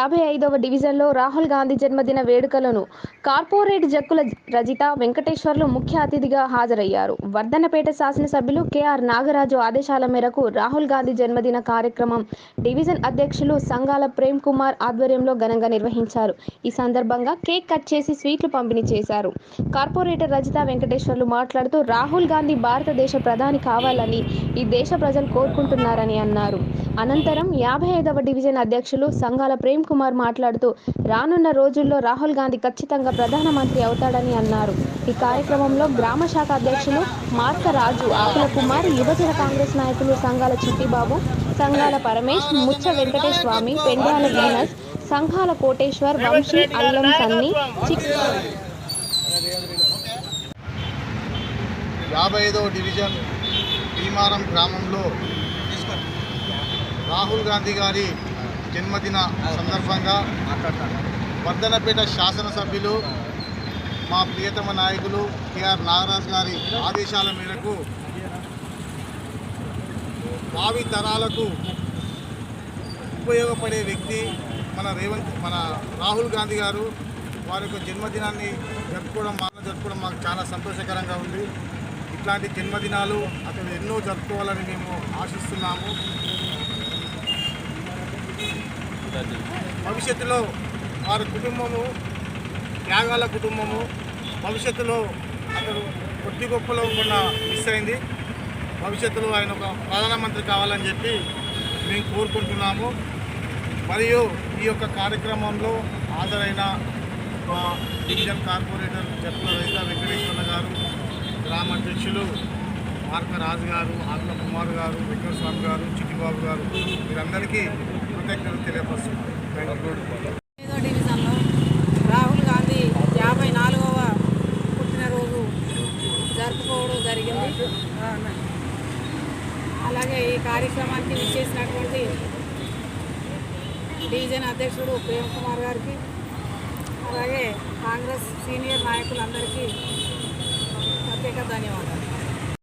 యాభై ఐదవ డివిజన్లో రాహుల్ గాంధీ జన్మదిన వేడుకలను కార్పొరేట్ జక్కుల రజిత వెంకటేశ్వర్లు ముఖ్య అతిథిగా హాజరయ్యారు. వర్ధనపేట శాసనసభ్యులు కెఆర్ నాగరాజు ఆదేశాల మేరకు రాహుల్ గాంధీ జన్మదిన కార్యక్రమం డివిజన్ అధ్యక్షులు సంఘాల ప్రేమ్ కుమార్ ఆధ్వర్యంలో ఘనంగా నిర్వహించారు. ఈ సందర్భంగా కేక్ కట్ చేసి స్వీట్లు పంపిణీ చేశారు. కార్పొరేటర్ రజిత వెంకటేశ్వర్లు మాట్లాడుతూ రాహుల్ గాంధీ భారతదేశ ప్రధాని కావాలని ఈ దేశ ప్రజలు కోరుకుంటున్నారని అన్నారు. అనంతరం యాభై ఐదవ డివిజన్ అధ్యక్షులు సంఘాల ప్రేమ్ కుమార్ మాట్లాడుతూ రానున్న రోజుల్లో రాహుల్ గాంధీ ఖచ్చితంగా ప్రధానమంత్రి అవుతాడని అన్నారు. ఈ కార్యక్రమంలో గ్రామ శాఖ అధ్యక్షులు మార్క రాజు ఆకుల కుమార్ యువజన కాంగ్రెస్ నాయకులు సంఘాల చిట్టిబాబు సంఘాల పరమేశ్ ముచ్చ వెంకటేష్ స్వామి పెండాల వీనస్ సంఘాల కోటేశ్వర్ వంశీ అల్లం సన్ని చిక్ యాభై ఐదవ డివిజన్ భీమారం గ్రామంలో రాహుల్ గాంధీ గారి జన్మదిన సందర్భంగా వర్ధనపేట శాసనసభ్యులు మా ప్రియతమ నాయకులు కేఆర్ నాగరాజ్ గారి ఆదేశాల మేరకు భావి తరాలకు ఉపయోగపడే వ్యక్తి మన రేవంత్ మన రాహుల్ గాంధీ గారు. వారి యొక్క జన్మదినాన్ని జరుపుకోవడం మాకు జరుపుకోవడం మాకు చాలా సంతోషకరంగా ఉంది. ఇట్లాంటి జన్మదినాలు అతను ఎన్నో జరుపుకోవాలని మేము ఆశిస్తున్నాము. భవిష్యత్తులో వారి కుటుంబము త్యాగాల కుటుంబము భవిష్యత్తులో అతను కొద్ది గొప్పలో ఉన్న మిస్ అయింది. భవిష్యత్తులో ఆయన ఒక ప్రధానమంత్రి కావాలని చెప్పి మేము కోరుకుంటున్నాము. మరియు ఈ యొక్క కార్యక్రమంలో హాజరైన మా డివిజన్ కార్పొరేటర్ జట్ల రైత వెంకటేశ్వర గారు గ్రామ అధ్యక్షులు మార్క రాజు గారు ఆత్మ కుమార్ గారు వెంకటస్వామి గారు చిట్టిబాబు గారు వీరందరికీ కృతజ్ఞతలు తెలియపరుస్తున్నాను డివిజన్లో రాహుల్ గాంధీ యాభై నాలుగవ పుట్టినరోజు జరుపుకోవడం జరిగింది. అలాగే ఈ కార్యక్రమానికి విచ్చేసినటువంటి డివిజన్ అధ్యక్షుడు ప్రేమ్ కుమార్ గారికి అలాగే కాంగ్రెస్ సీనియర్ నాయకులందరికీ ప్రత్యేక ధన్యవాదాలు.